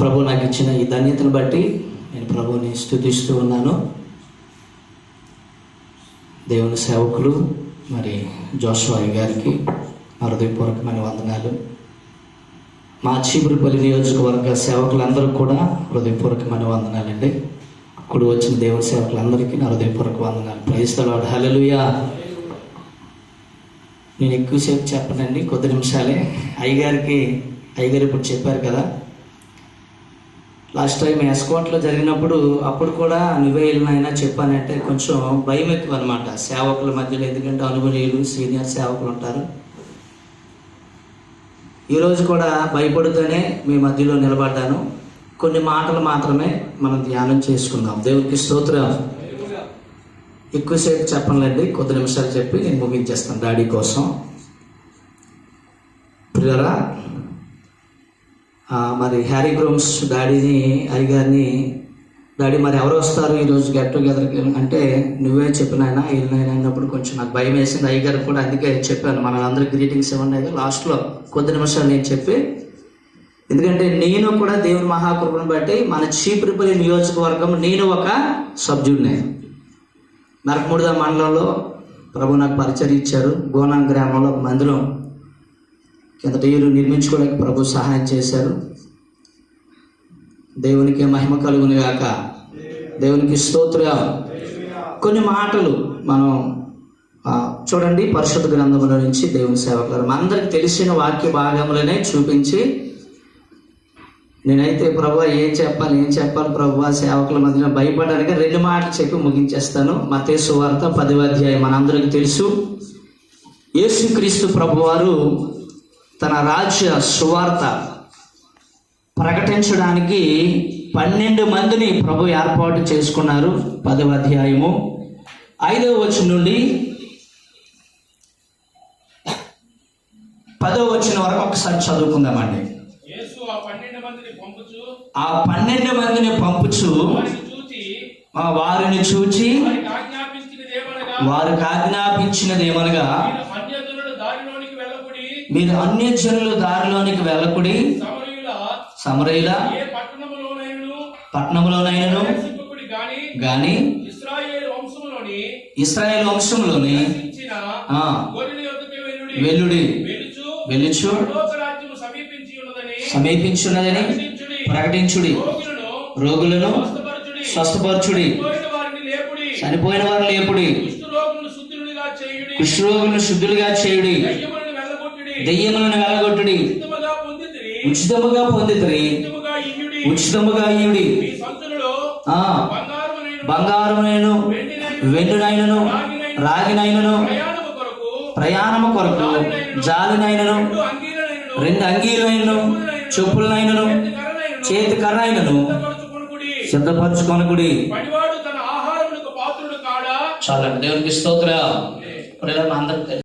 ప్రభు నాకు ఇచ్చిన ఈ ధన్యతను బట్టి నేను ప్రభుని స్థుతిస్తూ ఉన్నాను. దేవుని సేవకులు మరి జోష్వాయి గారికి హృదయపూర్వకమైన వందనాలు మా చీపురుపల్లి నియోజకవర్గ సేవకులందరూ కూడా హృదయపూర్వకమైన వందనాలండి ఇప్పుడు వచ్చిన దేవుని సేవకులందరికీ నా హృదయపూర్వక వందనాలు. ప్రైస్తలాడు హలలుయా నేను ఎక్కువసేపు చెప్పనండి కొద్ది నిమిషాలే. అయ్యగారికి అయ్యగారు ఇప్పుడు చెప్పారు కదా లాస్ట్ టైం ఎస్కోట్లో జరిగినప్పుడు అప్పుడు కూడా నువ్వే వెళ్ళినైనా చెప్పానంటే కొంచెం భయం ఎక్కువ అనమాట సేవకుల మధ్యలో ఎందుకంటే అనుభవీయులు సీనియర్ సేవకులు ఉంటారు. ఈరోజు కూడా భయపడుతూనే మీ మధ్యలో నిలబడ్డాను. కొన్ని మాటలు మాత్రమే మనం ధ్యానం చేసుకుందాం. దేవునికి స్తోత్రం. ఎక్కువసేపు చెప్పనులేండి. కొద్ది నిమిషాలు చెప్పి నేను ముగించేస్తాను డాడీ కోసం. ప్రియరా మరి హ్యారీ గ్రూమ్స్ డాడీని అయ్యగారిని డాడీ మరి ఎవరు వస్తారు ఈరోజు గెట్ టుగెదర్కి అంటే నువ్వే చెప్పిన ఆయన వెళ్ళిన అన్నప్పుడు కొంచెం నాకు భయం వేసింది. అయ్యగారు కూడా అందుకే చెప్పాను. మన అందరికి గ్రీటింగ్స్ ఇవ్వండి లాస్ట్లో కొద్ది నిమిషాలు నేను చెప్పి ఎందుకంటే నేను కూడా దేవుని మహాకృపను బట్టి మన చీపురిపల్లి నియోజకవర్గం నేను ఒక సభ్యుడిని. నరకముడిద మండలంలో ప్రభు నాకు పరిచయం ఇచ్చారు. గోనాం గ్రామంలో మందిరం కిందట ఏరు నిర్మించుకోవడానికి ప్రభు సహాయం చేశారు. దేవునికి మహిమ కలుగును గాక. దేవునికి స్తోత్ర. కొన్ని మాటలు మనం చూడండి పరిశుద్ధ గ్రంథముల నుంచి దేవుని సేవకులు. మనందరికి తెలిసిన వాక్య భాగములనే చూపించి నేనైతే ప్రభు ఏం చెప్పాలి ఏం చెప్పాలి ప్రభు సేవకుల మధ్యన భయపడడానికి రెండు మాటలు చెప్పి ముగించేస్తాను. మతే సువార్త పదవ అధ్యాయం. మనందరికీ తెలుసు యేసుక్రీస్తు ప్రభువారు తన రాజ్య సువార్త ప్రకటించడానికి పన్నెండు మందిని ప్రభు ఏర్పాటు చేసుకున్నారు. పదవ అధ్యాయము. ఐదవ వచనం నుండి పదవ వచనం వరకు ఒకసారి చదువుకుందామండి. ఆ పన్నెండు మందిని పంపుచు వారిని చూచి వారికి ఆజ్ఞాపించినదేమనగా వారికి ఆజ్ఞాపించినది ఏమనగా మీరు అన్యజనుల దారిలోనికి మీరు అన్యజనుల దారిలోనికి వెళ్ళకుడి. సమరయుల పట్టణములోనైనను? పట్టణంలోనైనను గాని ఇస్రాయేల్ వంశంలోని వెల్లుడి వెలుచు సమీపించున్నదని. ప్రకటించుడి. రోగులను స్వస్థపరచుడి. స్వస్థపరచుడి. పోయిన వారిని లేపుడి. చనిపోయిన కుష్ఠరోగులను శుద్ధులుగా చేయుడి. దయ్యములను వెళ్ళగొట్టుడి ఉచితముగా పొందితిరి. ఉచితముగా ఇయుడి బంగారమునైన వెండినైనను రాగినైనను ప్రయాణము కొరకు ప్రయాణము కొరకు జాలినైనను రెండు అంగీలైనను చెప్పులనైనను చేతి కర్రైనను సిద్ధపరచుకొనుకుడి. చాలండి దేవునికి స్తోత్ర. అందరికి